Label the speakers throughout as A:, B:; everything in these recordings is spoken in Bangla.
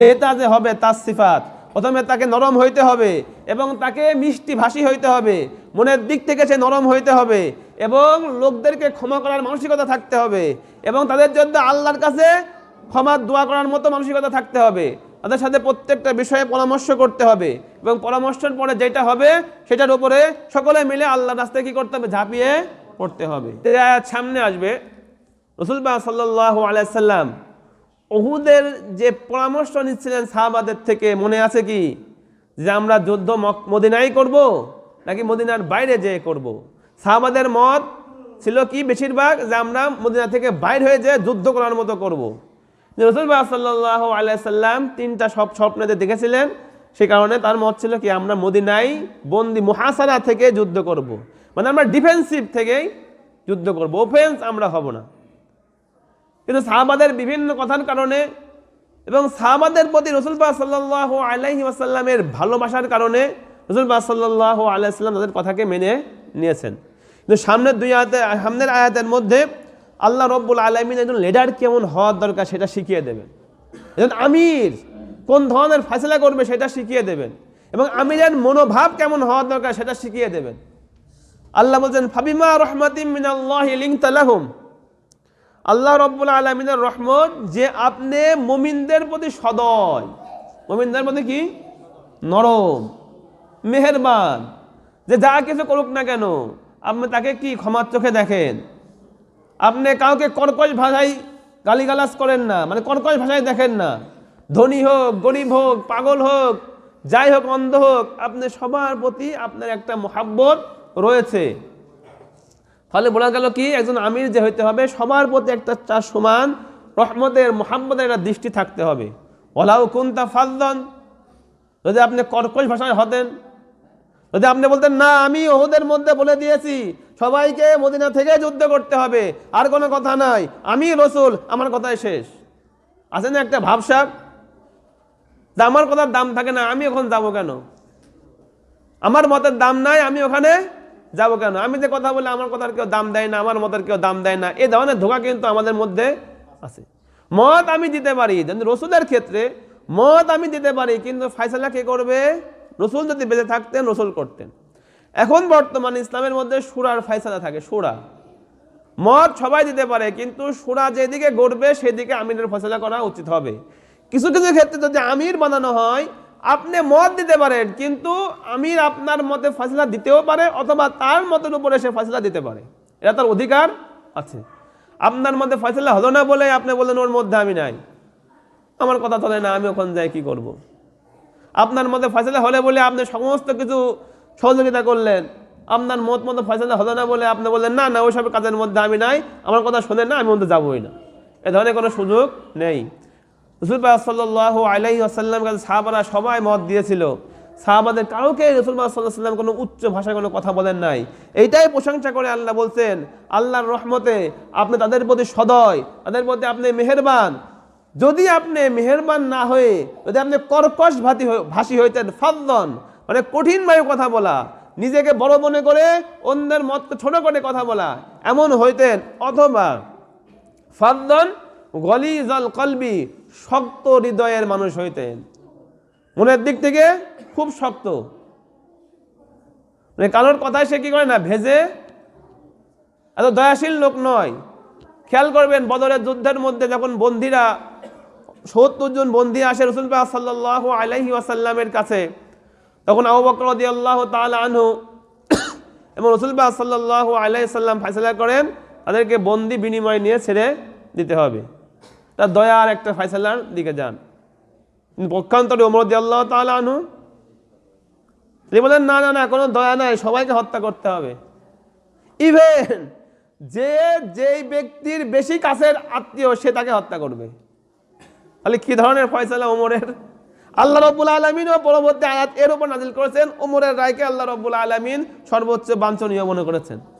A: এটা যে হবে তার সিফাত। প্রথমে তাকে নরম হইতে হবে এবং তাকে মিষ্টি ভাষী হইতে হবে। মনের দিক থেকে সে নরম হইতে হবে এবং লোকদেরকে ক্ষমা করার মানসিকতা থাকতে হবে এবং তাদের জন্য আল্লাহর কাছে ক্ষমা, দোয়া করার মতো মানসিকতা থাকতে হবে। তাদের সাথে প্রত্যেকটা বিষয়ে পরামর্শ করতে হবে এবং পরামর্শের পরে যেটা হবে সেটার উপরে সকলে মিলে আল্লাহ রাস্তায় কি করতে হবে? ঝাঁপিয়ে পড়তে হবে। সামনে আসবে। রসুল সাল্লাহ আলাইসাল্লাম ওহুদের যে পরামর্শ নিচ্ছিলেন সাহাবাদের থেকে, মনে আছে কি যে আমরা যুদ্ধ মদিনায় করব নাকি মদিনার বাইরে যেয়ে করব। সাহাবাদের মত ছিল কি বেশিরভাগ যে আমরা মদিনা থেকে বাইর হয়ে যেয়ে যুদ্ধ করার মতো করব। রসুলবাহ সাল্লাহ আলাইসাল্লাম তিনটা সব স্বপ্নেতে দেখেছিলেন, সে কারণে তার মত ছিল কি, আমরা মদিনায় বন্দি মহাসারা থেকে যুদ্ধ করব। মানে আমরা ডিফেন্সিভ থেকেই যুদ্ধ করব ওফেন্স আমরা হব না কিন্তু সাহাবাদের বিভিন্ন কথার কারণে এবং সাহাবাদের প্রতি রসুলবাহ সাল্লাহ আলাইহি আসাল্লামের ভালোবাসার কারণে রসুলবাহ সাল্লাহ আলাইসাল্লাম তাদের কথাকে মেনে নিয়েছেন। কিন্তু সামনের দুই আয়াতে, সামনের আয়াতের মধ্যে আল্লাহ রব্বুল আলমিন একজন লিডার কেমন হওয়ার দরকার সেটা শিখিয়ে দেবেন। একজন আমির কোন ধরনের ফয়সলা করবে সেটা শিখিয়ে দেবেন এবং আমিরের মনোভাব কেমন হওয়ার দরকার সেটা শিখিয়ে দেবেন। আল্লাহ বলছেন, ফাবিমা রহমাতিম মিনাল্লাহ লিংতালাহুম আল্লাহ রব্বুল আলমিনের রহমত যে আপনি মমিনদের প্রতি সদয়। মমিনদের প্রতি কি? নরম, মেহেরবান, যে যা কিছু করুক না কেন, আপনি তাকে কি ক্ষমার চোখে দেখেন? আপনি কাউকে কর্কশ ভাষায় গালিগালাজ করেন না মানে কর্কশ ভাষায় দেখেন না। ধনী হোক, গরিব হোক, পাগল হোক, যাই হোক, অন্ধ হোক, আপনি সবার প্রতি আপনার একটা মোহাব্বত রয়েছে। ফলে বলা গেল কি, একজন আমির যে হইতে হবে, সবার প্রতি একটা চার সমান রহমতের, মোহাম্মদের একটা দৃষ্টি থাকতে হবে। ওলাউ কুন্তা ফালদন যদি আপনি কর্কশ ভাষায় হতেন, যদি আপনি বলতেন, না, আমি ওদের মধ্যে বলে দিয়েছি, সবাইকে মদিনা থেকে যুদ্ধ করতে হবে, আর কোনো কথা নাই, আমি রসুল, আমার কথাই শেষ। আছে না একটা ভাবসাব আমার কথার দাম থাকে না, আমি ওখানে যাব কেন? আমার মতের দাম নাই, আমি ওখানে যাব কেন? আমি যে কথা বলে আমার কথার কেউ দাম দেয় না, আমার মতের কেউ দাম দেয় না এই ধরনের ধোকা কিন্তু আমাদের মধ্যে আছে। মত আমি দিতে পারি রসুলের ক্ষেত্রে মত আমি দিতে পারি, কিন্তু ফাইসালা কে করবে? রসুল যদি বেঁচে থাকতেন, রসুল করতেন। এখন বর্তমান ইসলামের মধ্যে সুরার ফাইসালা থাকে, সুরা। মত সবাই দিতে পারে, কিন্তু সুরা যেদিকে গড়বে, সেদিকে আমিরের ফয়সলা করা উচিত হবে। কিছু কিছু ক্ষেত্রে যদি আমির বানানো হয় আপনি মত দিতে পারেন, কিন্তু আমির আপনার মতে ফয়সলা দিতেও পারে অথবা তার মতের উপরে সে ফয়সলা দিতে পারে। এটা তার অধিকার আছে। আপনার মধ্যে ফয়সলা হলো না বলে আপনি বললেন, ওর মধ্যে আমি নাই। আমার কথা চলে না, আমি ওখানে যাই, কি করব। আপনার মধ্যে ফয়সলা হলে বলে আপনি সমস্ত কিছু সহযোগিতা করলেন। আপনার মত মতো ফয়সলা হলো না বলে আপনি বললেন, না না, ওইসব কাজের মধ্যে আমি নাই। আমার কথা শোনেন না, আমি মধ্যে যাবোই না। এ ধরনের কোনো সুযোগ নেই। রসুলবাহ সাল্লাহ আলাইহি আসাল্লাম কাছে সাহাবারা সবাই মত দিয়েছিল। সাহাবাদের কাউকে রসুলবাহ সাল্লাহ সাল্লাম কোনো উচ্চ ভাষায় কোনো কথা বলেন নাই। এইটাই প্রশংসা করে আল্লাহ বলছেন, আল্লাহর রহমতে আপনি তাদের প্রতি সদয়, তাদের প্রতি আপনি মেহেরবান। যদি আপনি মেহেরবান না হয়ে, যদি আপনি কর্কশ ভাতি ভাষী হইতেন, ফাদ্দন মানে কঠিনভাবে কথা বলা, নিজেকে বড় মনে করে অন্যের মতকে ছোট করে কথা বলা, এমন হইতেন, অথবা ফাদ্দন গলিজল কলবি শক্ত হৃদয়ের মানুষ হইতেন মনের দিক থেকে খুব শক্ত। মানে কারোর কথায় সে কি করে না, ভেজে এত দয়াশীল লোক নয়। খেয়াল করবেন, বদরের যুদ্ধের মধ্যে যখন বন্দিরা, সত্তর জন বন্দি আসে রসুলবাহ সাল্লাহ আলাইহি ওয়াসাল্লামের কাছে, তখন আবু বকর আল্লাহ তাআলা আনহু এবং রসুলবাহ সাল্লাহ আলাই সাল্লাম ফাইসলা করেন, তাদেরকে বন্দি বিনিময় নিয়ে ছেড়ে দিতে হবে। তার দয়ার একটা ফাইসালার দিকে যান। পক্ষান্তরে ওমর আল্লাহ তাআলা আনহু। তিনি বলেন, না না না, কোনো দয়া নাই, সবাইকে হত্যা করতে হবে। ইভেন যে, যেই ব্যক্তির বেশি কাছের আত্মীয়, সে তাকে হত্যা করবে। তাহলে কি ধরনের ফয়সালা ওমরের? আল্লাহ রব্বুল আলমিন ও পরবর্তী আয়াত এর উপর নাজিল করেছেন। ওমরের রায়কে আল্লাহ রব্বুল আলমিন সর্বোচ্চ বাঞ্ছনীয় মনে করেছেন।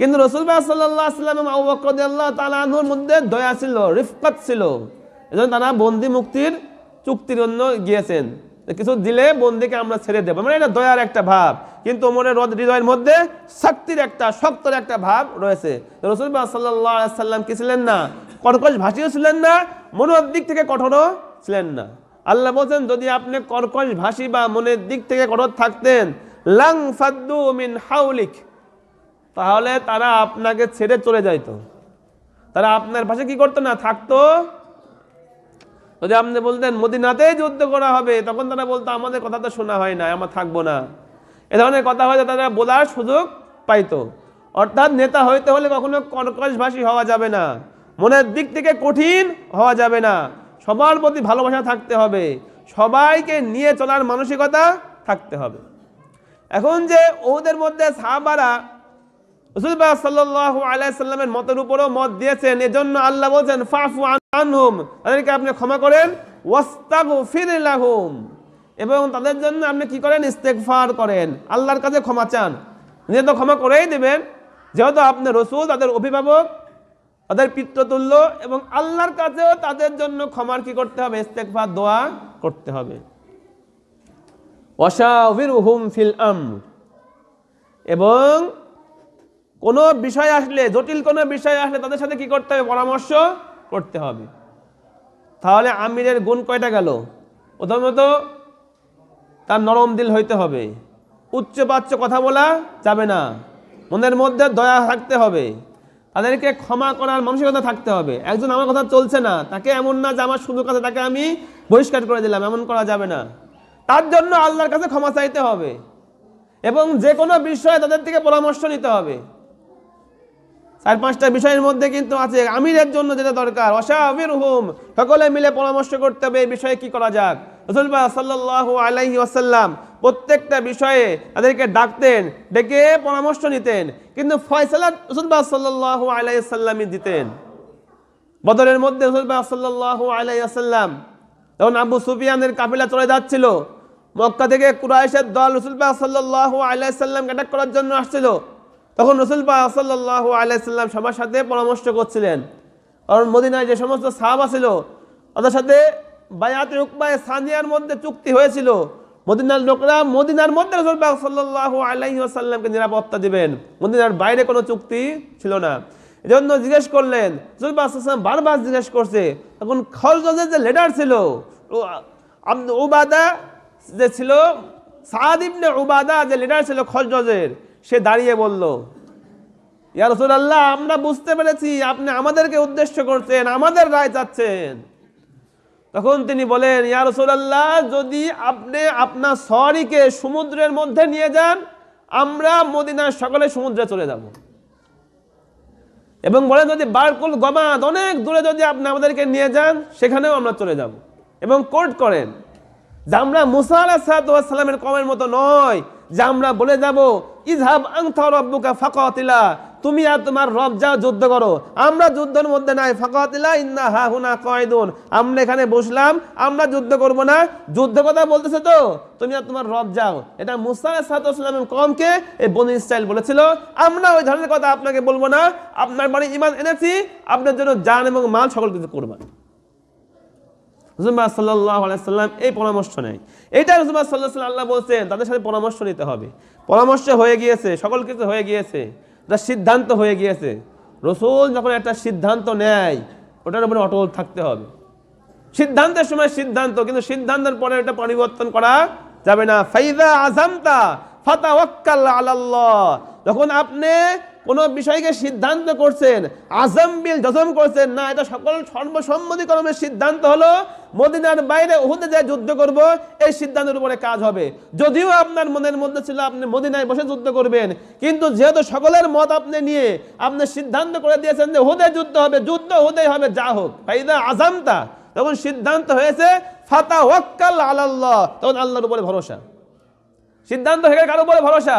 A: কিন্তু রসুলবাহ সাল্লাহ আবু আল্লাহ তালাহুর মধ্যে দয়া ছিল, রিফকাত ছিল। এজন্য তারা বন্দি মুক্তির চুক্তির জন্য গিয়েছেন। কিছু দিলে বন্দিকে আমরা ছেড়ে দেবো। মানে এটা দয়ার একটা ভাব। কিন্তু রদ হৃদয়ের মধ্যে শক্তির একটা, শক্তর একটা ভাব রয়েছে। রসুলবাহ সাল্লাহ সাল্লাম কি ছিলেন না? কর্কশ ভাষীও ছিলেন না, মনোর দিক থেকে কঠোরও ছিলেন না। আল্লাহ বলছেন, যদি আপনি কর্কশ ভাষী বা মনের দিক থেকে কঠোর থাকতেন, লাং ফাদ্দু মিন হাউলিক তাহলে তারা আপনাকে ছেড়ে চলে যাইত। তারা আপনার পাশে কি করতো না, থাকতো? যদি আপনি বলতেন, মদিনাতেই যুদ্ধ করা হবে, তখন তারা বলতো, আমাদের কথা তো শোনা হয় না আমরা থাকব না। এ ধরনের কথা হয়তো তারা বলার সুযোগ পাইতো। অর্থাৎ নেতা হইতে হলে কখনো কর্কশভাষী হওয়া যাবে না। মনের দিক থেকে কঠিন হওয়া যাবে না। সবার প্রতি ভালোবাসা থাকতে হবে। সবাইকে নিয়ে চলার মানসিকতা থাকতে হবে। এখন যে ওদের মধ্যে সাহাবারা রসুলবাহ সাল্লাহ মতের উপরও মত দিয়েছেন। এজন্য আল্লাহ বলছেন ফাফু আনহুম। তাদেরকে আপনি ক্ষমা করেন। ওয়াস্তাগু ফিরিলাহুম এবং তাদের জন্য আপনি কি করেন? ইস্তেগফার করেন। আল্লাহর কাছে ক্ষমা চান। নিজে তো ক্ষমা করেই দেবেন। যেহেতু আপনি রসুল, তাদের অভিভাবক, তাদের পিতৃতুল্য এবং আল্লাহর কাছেও তাদের জন্য ক্ষমার কি করতে হবে? ইস্তেগফার, দোয়া করতে হবে। ওয়াশাউবিরহুম ফিল আমর। এবং কোনো বিষয় আসলে, জটিল কোনো বিষয় আসলে তাদের সাথে কি করতে হবে? পরামর্শ করতে হবে। তাহলে আমিরের গুণ কয়টা গেল? প্রথমত, তার নরম দিল হইতে হবে। উচ্চ বাচ্চ কথা বলা যাবে না। মনের মধ্যে দয়া থাকতে হবে। তাদেরকে ক্ষমা করার মানসিকতা থাকতে হবে। একজন আমার কথা চলছে না, তাকে এমন না যে আমার সুযোগ কাছে, তাকে আমি বহিষ্কার করে দিলাম, এমন করা যাবে না। তার জন্য আল্লাহর কাছে ক্ষমা চাইতে হবে। এবং যে কোনো বিষয়ে তাদের থেকে পরামর্শ নিতে হবে। চার পাঁচটা বিষয়ের মধ্যে কিন্তু আছে। আমিরের জন্য যেটা দরকার অসাবির হুম সকলে মিলে পরামর্শ করতে হবে এই বিষয়ে কি করা যাক। রসুলবাহ সাল্লাহ আলাইহি আসাল্লাম প্রত্যেকটা বিষয়ে তাদেরকে ডাকতেন, ডেকে পরামর্শ নিতেন, কিন্তু ফয়সালা রসুলবাহ সাল্লাহ আলাইসাল্লামই দিতেন। বদরের মধ্যে রসুলবাহ সাল্লাহ আলাইসাল্লাম তখন আবু সুফিয়ানের কাফিলা চলে যাচ্ছিল। মক্কা থেকে কুরাইশের দল রসুলবাহ সাল্লাহ আলাইসাল্লামকে অ্যাটাক করার জন্য আসছিল। তখন রসুল পাক সাল্লাহ আলাইসাল্লাম সবার সাথে পরামর্শ করছিলেন। কারণ মদিনায় যে সমস্ত সাহাবা ছিল, তাদের সাথে বায়াতে উকবায় সানিয়ার মধ্যে চুক্তি হয়েছিল। মদিনার লোকরা মদিনার মধ্যে রসুল পাক সাল্লাহ আলাইহি আসাল্লামকে নিরাপত্তা দিবেন। মদিনার বাইরে কোনো চুক্তি ছিল না। এজন্য জিজ্ঞেস করলেন, রসুল পাক সাল্লাম বারবার জিজ্ঞেস করছে, তখন খলজের যে লিডার ছিল উবাদা যে ছিল, সাদ উবাদা যে লিডার ছিল খলজের সে দাঁড়িয়ে বলল, ইয়া আমরা বুঝতে পেরেছি আপনি আমাদেরকে উদ্দেশ্য করছেন, আমাদের রায় চাচ্ছেন। তখন তিনি বলেন, ইয়া রসুল্লাহ যদি আপনি আপনার সরিকে সমুদ্রের মধ্যে নিয়ে যান, আমরা মদিনার সকলে সমুদ্রে চলে যাব। এবং বলেন, যদি বারকুল গমাদ অনেক দূরে যদি আপনি আমাদেরকে নিয়ে যান, সেখানেও আমরা চলে যাব। এবং কোর্ট করেন, যে আমরা মুসা আলাহ সালামের কমের মতো নয়, যে আমরা বলে যাব ইজহাব আংথা ফাকাতিলা। তুমি আর তোমার রব যাও যুদ্ধ করো। আমরা যুদ্ধের মধ্যে নাই। ফাকাতিলা, ইন্না হা হুনা কয়দুন আমরা এখানে বসলাম, আমরা যুদ্ধ করব না। যুদ্ধ কথা বলতেছে তো? তুমি আর তোমার রব যাও। এটা মুসা সালামের কমকে এই বনি ইসরাইল বলেছিল। আমরা ওই ধরনের কথা আপনাকে বলব না। আপনার বাড়ি ইমান এনেছি। আপনার জন্য জান এবং মাল সকল কিছু করবেন। হুজুম্বা সাল্লাহ আলাইসাল্লাম এই পরামর্শ নেয় এইটা হুজুম্বা সাল্লাহ সাল্লাম আল্লাহ বলছেন, তাদের সাথে পরামর্শ নিতে হবে। পরামর্শ হয়ে গিয়েছে, সকল কিছু হয়ে গিয়েছে তার সিদ্ধান্ত হয়ে গিয়েছে। রসুল যখন একটা সিদ্ধান্ত নেয়, ওটার উপরে অটল থাকতে হবে। সিদ্ধান্তের সময় সিদ্ধান্ত, কিন্তু সিদ্ধান্তের পরে এটা পরিবর্তন করা যাবে না। ফাইদা আজামতা ফাতা ওয়াক্কাল আলাল্লাহ। যখন আপনি কোনো বিষয়কে সিদ্ধান্ত করছেন আজম বিল জজম করছেন, না, এটা সকল সর্বসম্মতিক্রমের সিদ্ধান্ত হলো মদিনার বাইরে উহুদে যায় যুদ্ধ করব, এই সিদ্ধান্তের উপরে কাজ হবে। যদিও আপনার মনের মধ্যে ছিল, আপনি মদিনায় বসে যুদ্ধ করবেন, কিন্তু যেহেতু সকলের মত আপনি নিয়ে আপনি সিদ্ধান্ত করে দিয়েছেন যে হুদে যুদ্ধ হবে, যুদ্ধ হুদে হবে, যা হোক। ফাইদা আজামতা তখন সিদ্ধান্ত হয়েছে ফাতা ওয়াক্কাল আলাল্লাহ। তখন আল্লাহর উপরে ভরসা। সিদ্ধান্ত হয়ে গেলে কার উপরে ভরসা?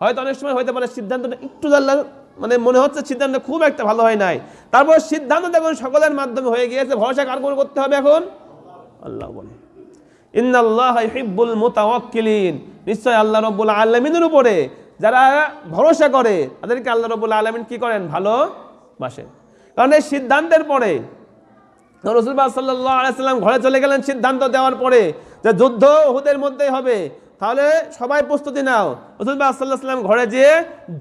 A: হয়তো অনেক সময় হইতে পারে সিদ্ধান্তটা একটু জানলা মানে মনে হচ্ছে সিদ্ধান্ত খুব একটা ভালো হয় নাই। তারপর সিদ্ধান্ত দেখুন সকলের মাধ্যমে হয়ে গিয়েছে, ভরসা কার উপর করতে হবে এখন? আল্লাহ বলে। ইন্নাল্লাহ হিব্বুল নিশ্চয় আল্লাহ রব্বুল আলামিনের উপরে যারা ভরসা করে, তাদেরকে আল্লাহ রব্বুল আলামিন কি করেন? ভালোবাসেন কারণ এই সিদ্ধান্তের পরে রসুলবাহ আলাইসাল্লাম ঘরে চলে গেলেন সিদ্ধান্ত দেওয়ার পরে যে যুদ্ধ ওহুদের মধ্যেই হবে তাহলে সবাই প্রস্তুতি নাও। রসুলবাহ সাল্লাহ সাল্লাম ঘরে যেয়ে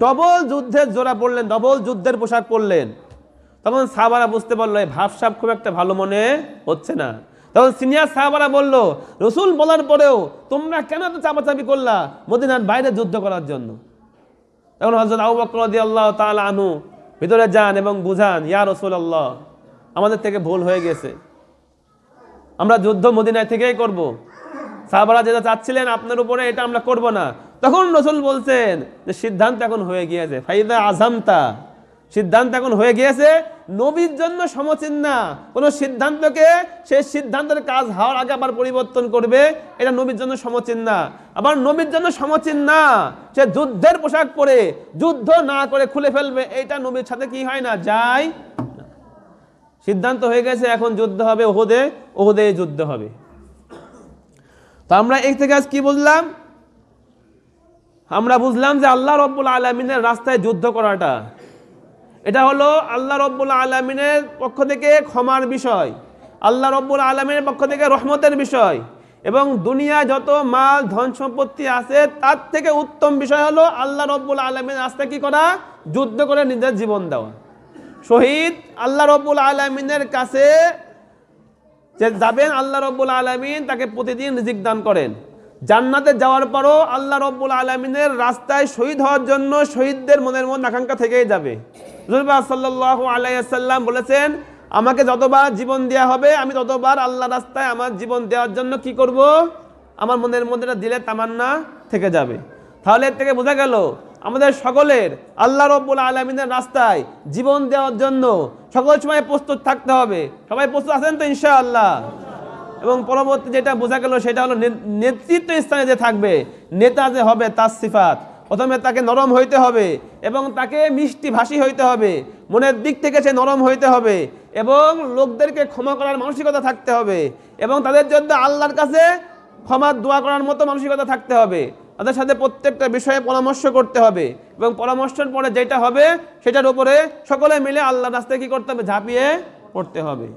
A: ডবল যুদ্ধের জোড়া পড়লেন, ডবল যুদ্ধের পোশাক পরলেন। তখন সাহাবারা বুঝতে পারল, এই ভাবসাব খুব একটা ভালো মনে হচ্ছে না। তখন সিনিয়র সাহাবারা বলল, রসুল বলার পরেও তোমরা কেন এত চাপাচাপি করলা মদিনার বাইরে যুদ্ধ করার জন্য? তখন হজরত আবু বকর আল্লাহ তাল আনু ভিতরে যান এবং বুঝান, ইয়া রসুল আল্লাহ আমাদের থেকে ভুল হয়ে গেছে। আমরা যুদ্ধ মদিনায় থেকেই করব। সাহাবারা যেটা চাচ্ছিলেন, আপনার উপরে এটা আমরা করব না। তখন রসুল বলছেন যে, সিদ্ধান্ত এখন হয়ে গিয়েছে। ফাইদা আজামতা। সিদ্ধান্ত এখন হয়ে গিয়েছে, নবীর জন্য সমচিন না কোনো সিদ্ধান্তকে, সেই সিদ্ধান্তের কাজ হওয়ার আগে আবার পরিবর্তন করবে, এটা নবীর জন্য সমচিন না আবার নবীর জন্য সমচিন না সে যুদ্ধের পোশাক পরে, যুদ্ধ না করে খুলে ফেলবে এটা নবীর সাথে কি হয় না? যায় সিদ্ধান্ত হয়ে গেছে, এখন যুদ্ধ হবে ওহদে ওহদে যুদ্ধ হবে। তো আমরা আজ কি বুঝলাম? আমরা বুঝলাম যে আল্লাহ রব্বুল আলমিনের রাস্তায় যুদ্ধ করাটা। এটা হলো আল্লাহ রব্বুল আলমিনের পক্ষ থেকে ক্ষমার বিষয়, আল্লাহ রব্বুল আলমিনের পক্ষ থেকে রহমতের বিষয় এবং দুনিয়ায় যত মাল, ধন সম্পত্তি আছে, তার থেকে উত্তম বিষয় হলো আল্লাহ রব্বুল আলমিনের রাস্তায় কি করা? যুদ্ধ করে নিজের জীবন দেওয়া। শহীদ আল্লাহ রব্বুল আলমিনের কাছে যে যাবেন আল্লাহ রব্বুল আলমিন তাকে প্রতিদিন রিজিক দান করেন। জান্নাতে যাওয়ার পরও আল্লাহ রব্বুল আলমিনের রাস্তায় শহীদ হওয়ার জন্য শহীদদের মনের মন আকাঙ্ক্ষা থেকেই যাবে। আলাইসাল্লাম বলেছেন, আমাকে যতবার জীবন দেওয়া হবে, আমি ততবার আল্লাহ রাস্তায় আমার জীবন দেওয়ার জন্য কি করব? আমার মনের মধ্যে দিলে তামান্না থেকে যাবে। তাহলে এর থেকে বোঝা গেল আমাদের সকলের আল্লাহ রব্বুল আলমিনের রাস্তায় জীবন দেওয়ার জন্য সকল সময় প্রস্তুত থাকতে হবে। সবাই প্রস্তুত আছেন তো ইনশাআল্লাহ? এবং পরবর্তী যেটা বোঝা গেল সেটা হলো নেতৃত্ব স্থানে যে থাকবে, নেতা যে হবে তার সিফাত। প্রথমে তাকে নরম হইতে হবে এবং তাকে মিষ্টি ভাষী হইতে হবে। মনের দিক থেকে সে নরম হইতে হবে এবং লোকদেরকে ক্ষমা করার মানসিকতা থাকতে হবে এবং তাদের জন্য আল্লাহর কাছে ক্ষমার দোয়া করার মতো মানসিকতা থাকতে হবে। তাদের সাথে প্রত্যেকটা বিষয়ে পরামর্শ করতে হবে এবং পরামর্শের পরে যেটা হবে, সেটার উপরে সকলে মিলে আল্লাহ রাস্তায় কী করতে হবে? ঝাঁপিয়ে পড়তে হবে।